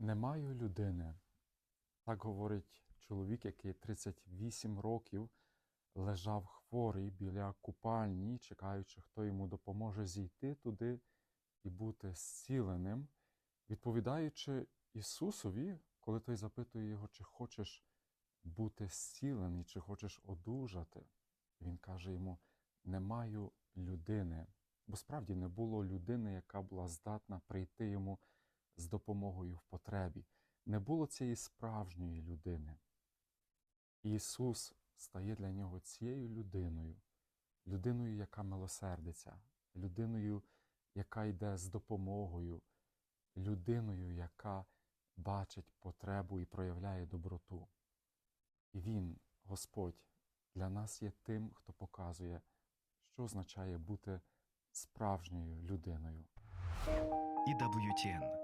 Не маю людини. Так говорить чоловік, який 38 років лежав хворий біля купальні, чекаючи, хто йому допоможе зійти туди і бути зціленим, відповідаючи Ісусові, коли той запитує його, чи хочеш бути зцілений, чи хочеш одужати. Він каже йому: не маю людини. Бо справді не було людини, яка була здатна прийти йому потребі. Не було цієї справжньої людини. Ісус стає для нього цією людиною, людиною, яка милосердиться, людиною, яка йде з допомогою, людиною, яка бачить потребу і проявляє доброту. І Він, Господь, для нас є тим, хто показує, що означає бути справжньою людиною. EWTN